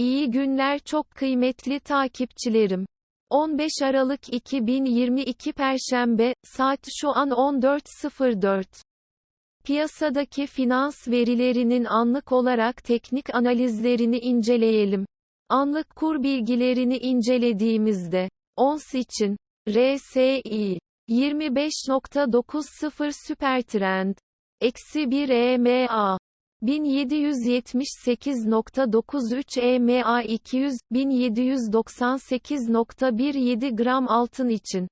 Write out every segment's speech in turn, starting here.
İyi günler çok kıymetli takipçilerim. 15 Aralık 2022 Perşembe, saat şu an 14.04. Piyasadaki finans verilerinin anlık olarak teknik analizlerini inceleyelim. Anlık kur bilgilerini incelediğimizde, ons için, RSI, 25.90 süper trend, eksi 1 EMA, 1778.93 EMA 200, 1798.17 gram altın için.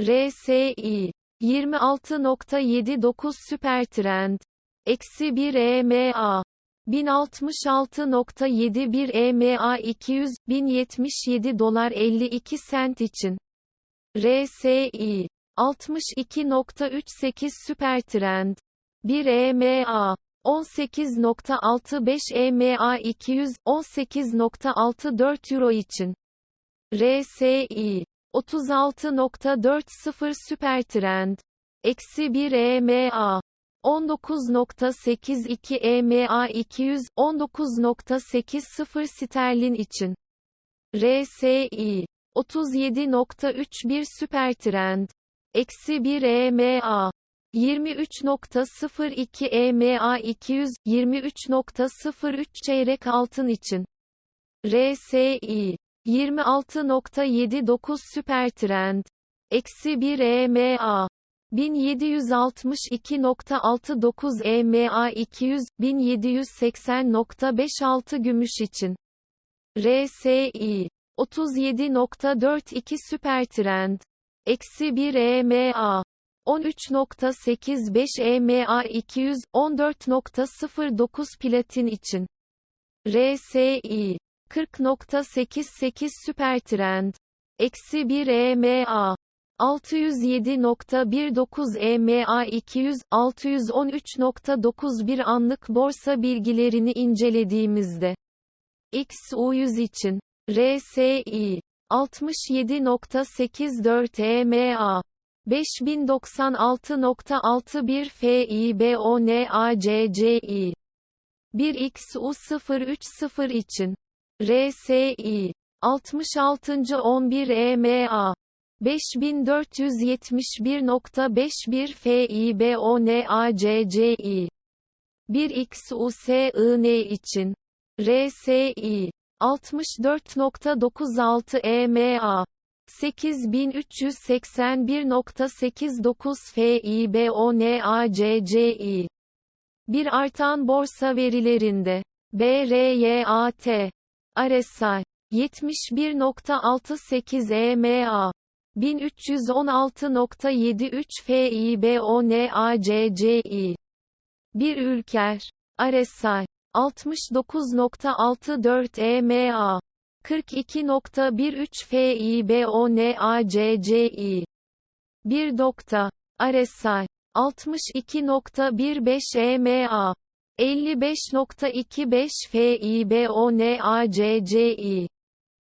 RSI 26.79 süper trend. Eksi 1 EMA 1066.71 EMA 200, 1077 dolar 52 sent için. RSI 62.38 süper trend. 1 EMA 18.65 EMA 200, 18.64 Euro için. RSI 36.40 süper trend. Eksi 1 EMA 19.82 EMA 200, 19.80 sterlin için. RSI 37.31 süper trend. Eksi 1 EMA 23.02 EMA 200, 23.03 çeyrek altın için. RSI 26.79 süper trend. Eksi 1 EMA 1762.69 EMA 200, 1780.56 gümüş için. RSI 37.42 süper trend. Eksi 1 EMA 13.85 EMA 200, 14.09 platin için. RSI 40.88 süper trend. Eksi 1 EMA 607.19 EMA 200, 613.91 anlık borsa bilgilerini incelediğimizde. XU100 için. RSI 67.84 EMA 5096.61 FIBONACCI 1XU030 için. RSI 66. 11 EMA 5471.51 FIBONACCI 1XUSIN için. RSI 64.96 EMA 8381.89 FIBONACCI Bir artan borsa verilerinde. BRYAT RSI 71.68 EMA 1316.73 FIBONACCI Bir ülker. RSI 69.64 EMA 42.13 FIBONACCI 1 dokta. RSI 62.15 EMA 55.25 FIBONACCI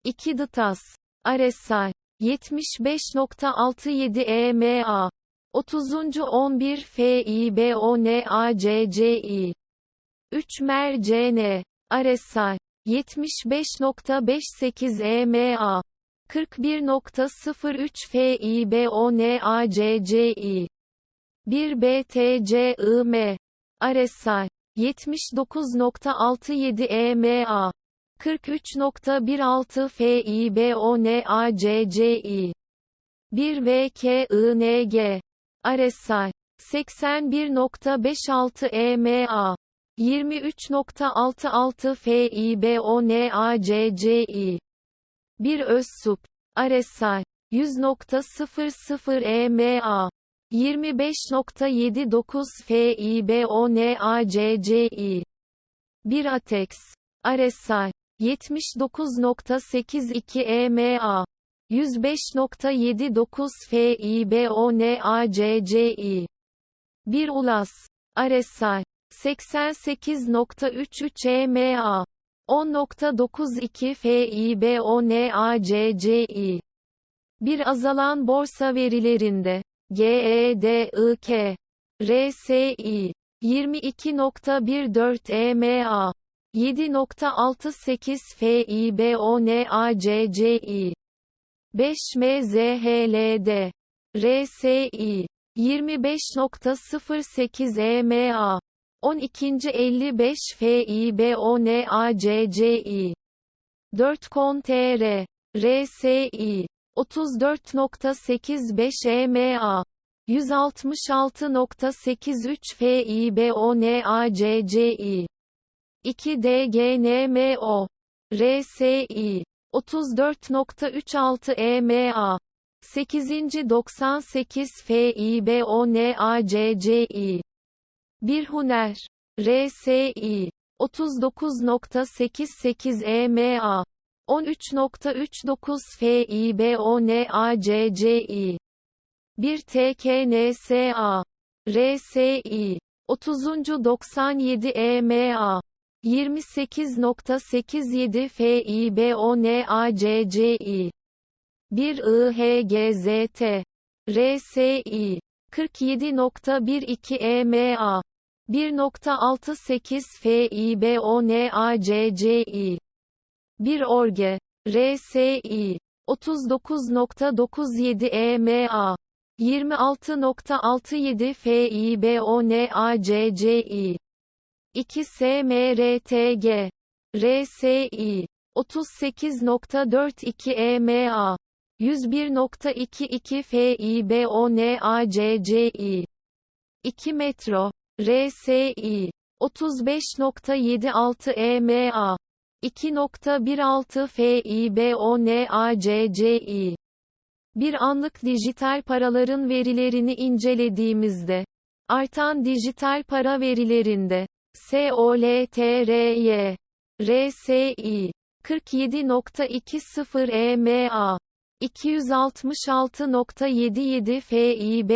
2 DTAS RSI 75.67 EMA 30. 11 FIBONACCI 3 MERCN RSI 75.58 EMA 41.03 FIBONACCI 1 BTCIM RSI 79.67 EMA 43.16 FIBONACCI 1 VKING RSI 81.56 EMA 23.66 FIBONACCI 1 Özsup RSI 100.00 EMA 25.79 FIBONACCI 1 Atex RSI 79.82 EMA 105.79 FIBONACCI 1 Ulas RSI 88.33 EMA 10.92 FIBONACCI Bir azalan borsa verilerinde. GEDIK RSI 22.14 EMA 7.68 FIBONACCI 5 MZHLD RSI 25.08 EMA 12. 55 FIBONACCI 4 KON-TR RSI 34.85 EMA 166.83 FIBONACCI 2 DGNMO RSI 34.36 EMA 8. 98 FIBONACCI 1 Huner. RSI 39.88 EMA 13.39 FIBONACCI 1 TKNSA RSI 30. 97 EMA 28.87 FIBONACCI 1 IHGZT RSI 47.12 EMA 1.68 FIBONACCI 1 Orge RSI 39.97 EMA 26.67 FIBONACCI 2 SMRTG RSI 38.42 EMA 101.22 FIBONACCI 2 Metro RSI 35.76 EMA 2.16 FIBONACCI Bir anlık dijital paraların verilerini incelediğimizde artan dijital para verilerinde SOLTRY RSI 47.20 EMA 266.77 FIBONACCI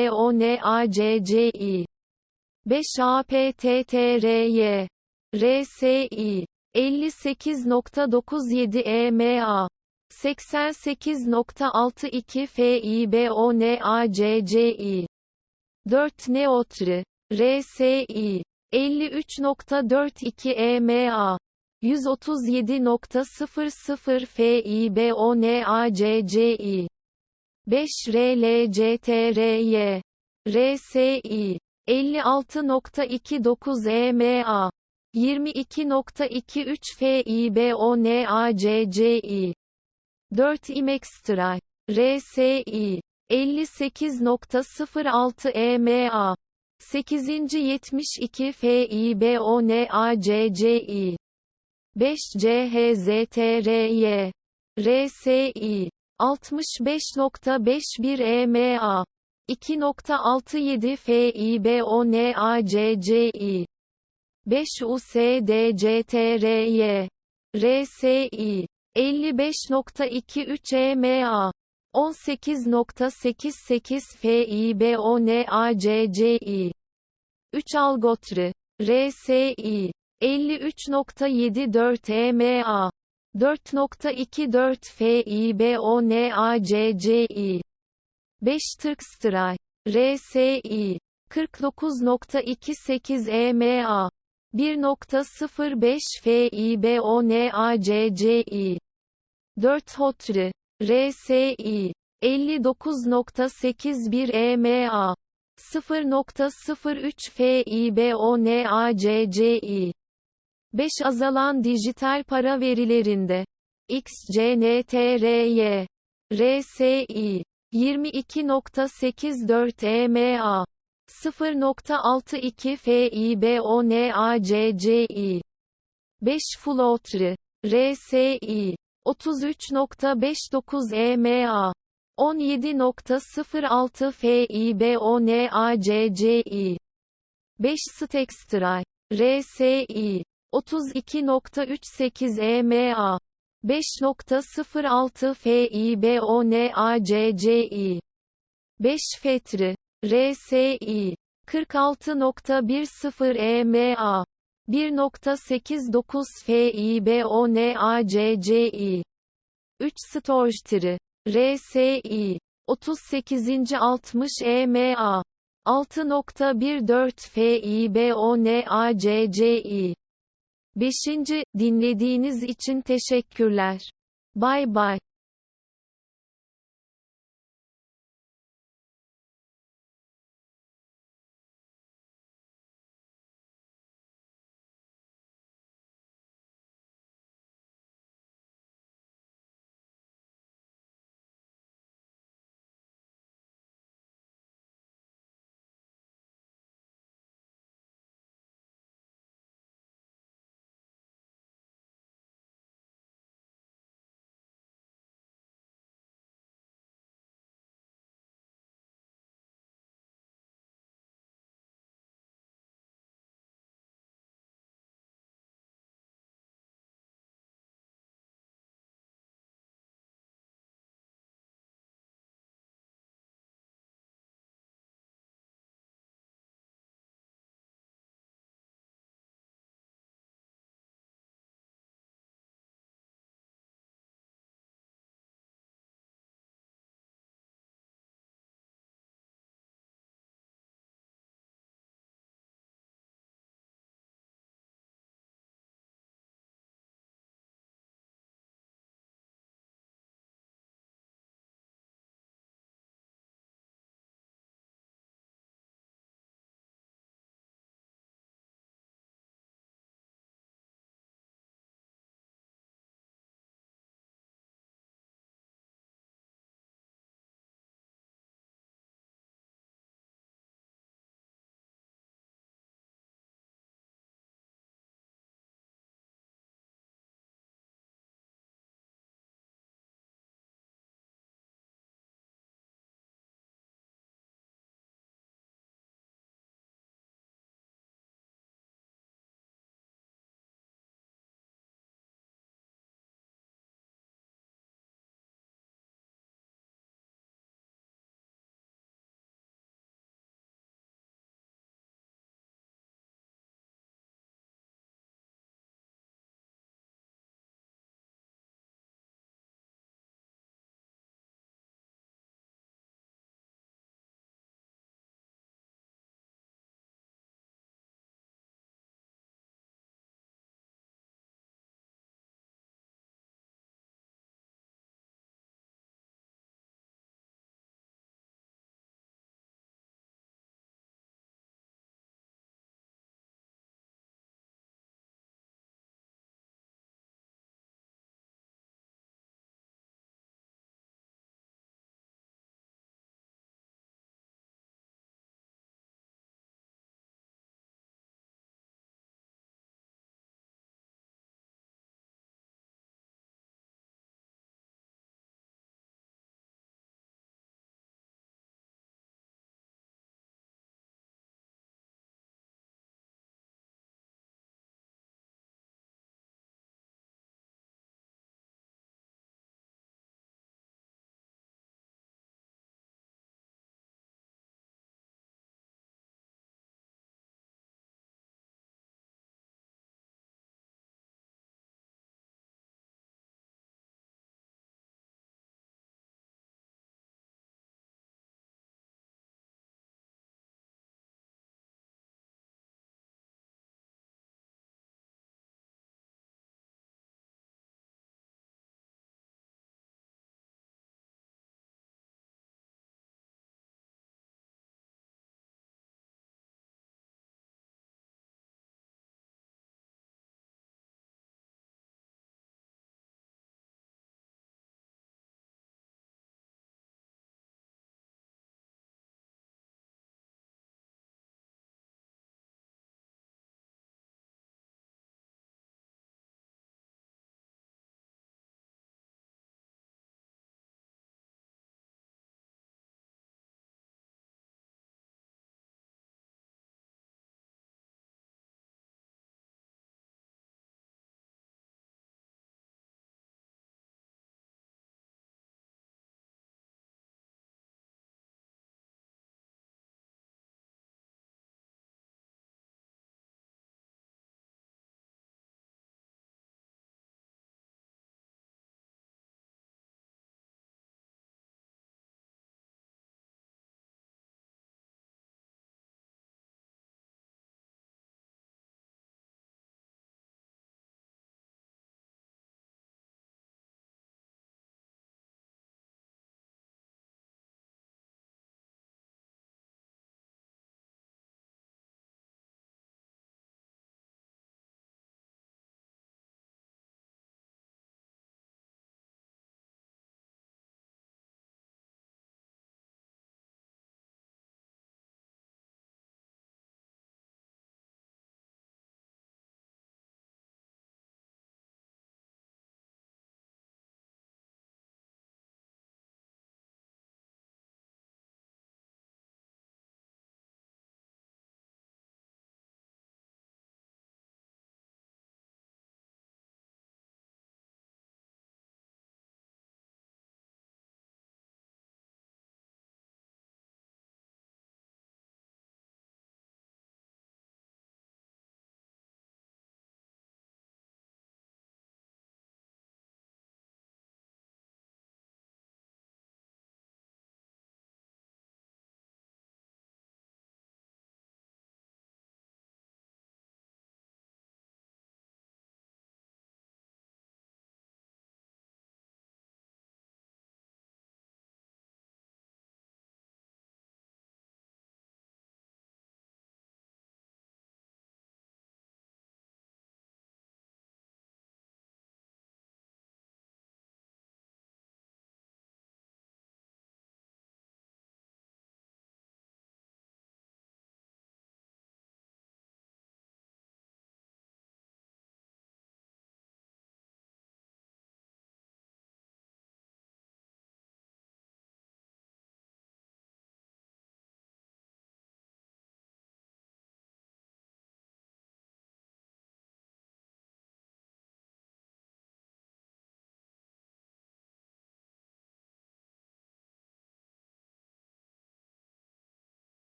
5 APTTRY RSI 58.97 EMA 88.62 FIBONACCI 4 Neotri. RSI 53.42 EMA 137.00 FIBONACCI 5 RLCTRY RSI 56.29 EMA 22.23 FIBONACCI 4 Imextray RSI 58.06 EMA 8. 72 FIBONACCI 5 CHZTRY RSI 65.51 EMA 2.67 FIBONACCI 5 USDCTRY RSI 55.23 EMA 18.88 FIBONACCI 3 Algotri. RSI 53.74 EMA 4.24 FIBONACCI 5 Turkstray RSI 49.28 EMA 1.05 FIBONACCI 4 Hotri RSI 59.81 EMA 0.03 FIBONACCI 5 azalan dijital para verilerinde XCNTRY RSI 22.84 EMA 0.62 FIBONACCI 5 Floatri RSI 33.59 EMA 17.06 FIBONACCI 5 Stextray RSI 32.38 EMA 5.06 FIBONACCI 5 Fetri RSI 46.10 EMA 1.89 FIBONACCI 3 Storjtri RSI 38. 60 EMA 6.14 FIBONACCI 5. Dinlediğiniz için teşekkürler. Bay bay.